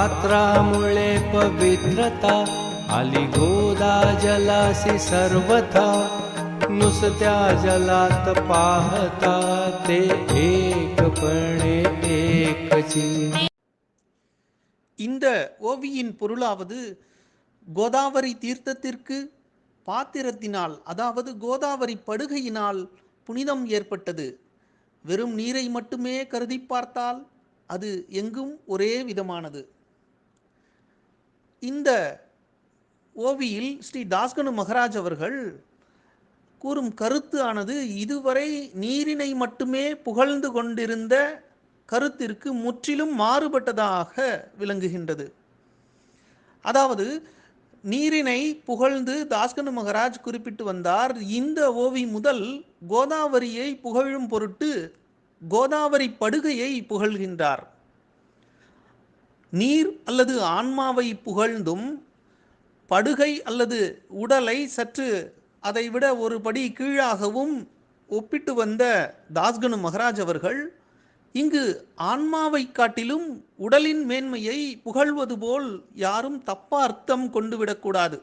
पात्रामुळे पवित्रता आली गोदा जलासी सर्वथा नुसत्या जलात पाहता ते एकपणे एकची இந்த ஓவியின் பொருளாவது கோதாவரி தீர்த்தத்திற்கு பாத்திரத்தினால் அதாவது கோதாவரி படுகையினால் புனிதம் ஏற்பட்டது வெறும் நீரை மட்டுமே கருதி பார்த்தால் அது எங்கும் ஒரே விதமானது இந்த ஓவியில் ஸ்ரீ தாஸ்கனு மகராஜ் அவர்கள் கூறும் கருத்து ஆனது இதுவரை நீரினை மட்டுமே புகழ்ந்து கொண்டிருந்த கருத்திற்கு முற்றிலும் மாறுபட்டதாக விளங்குகின்றது. அதாவது நீரினை புகழ்ந்து தாஸ்கனு மகராஜ் குறிப்பிட்டு வந்தார். இந்த ஓவி முதல் கோதாவரியை புகழும் பொருட்டு கோதாவரி படுகையை புகழ்கின்றார். நீர் அல்லது ஆன்மாவை புகழ்ந்தும் படுகை அல்லது உடலை சற்று அதைவிட ஒரு படி கீழாகவும் ஒப்பிட்டு வந்த தாஸ்கனு மகராஜ் அவர்கள் இங்கு ஆன்மாவை காட்டிலும் உடலின் மேன்மையை புகழ்வது போல் யாரும் தப்ப அர்த்தம் கொண்டு விடக்கூடாது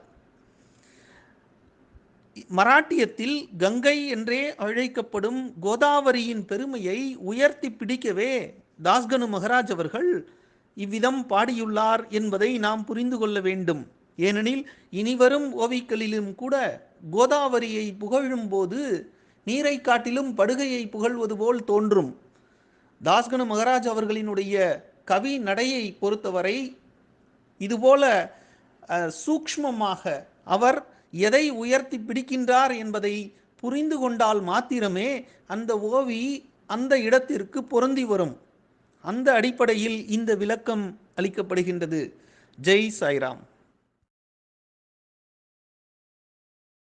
மராட்டியத்தில் கங்கை என்றே அழைக்கப்படும் கோதாவரியின் பெருமையை உயர்த்தி பிடிக்கவே தாஸ்கனு மகராஜ் அவர்கள் இவ்விதம் பாடியுள்ளார் என்பதை நாம் புரிந்து கொள்ள வேண்டும். ஏனெனில் இனிவரும் ஓவிக்களிலும் கூட கோதாவரியை புகழும் போது நீரை காட்டிலும் படுகையை புகழ்வது போல் தோன்றும். தாஸ்கனு மகராஜ் அவர்களினுடைய கவி நடையை பொறுத்தவரை இதுபோல சூக்மமாக சூக்ஷ்மமாக அவர் எதை உயர்த்தி பிடிக்கின்றார் என்பதை புரிந்து கொண்டால் மாத்திரமே அந்த ஓவி அந்த இடத்திற்கு பொருந்தி வரும். அந்த அடிப்படையில் இந்த விளக்கம் அளிக்கப்படுகின்றது. ஜெய் சாய்ராம்.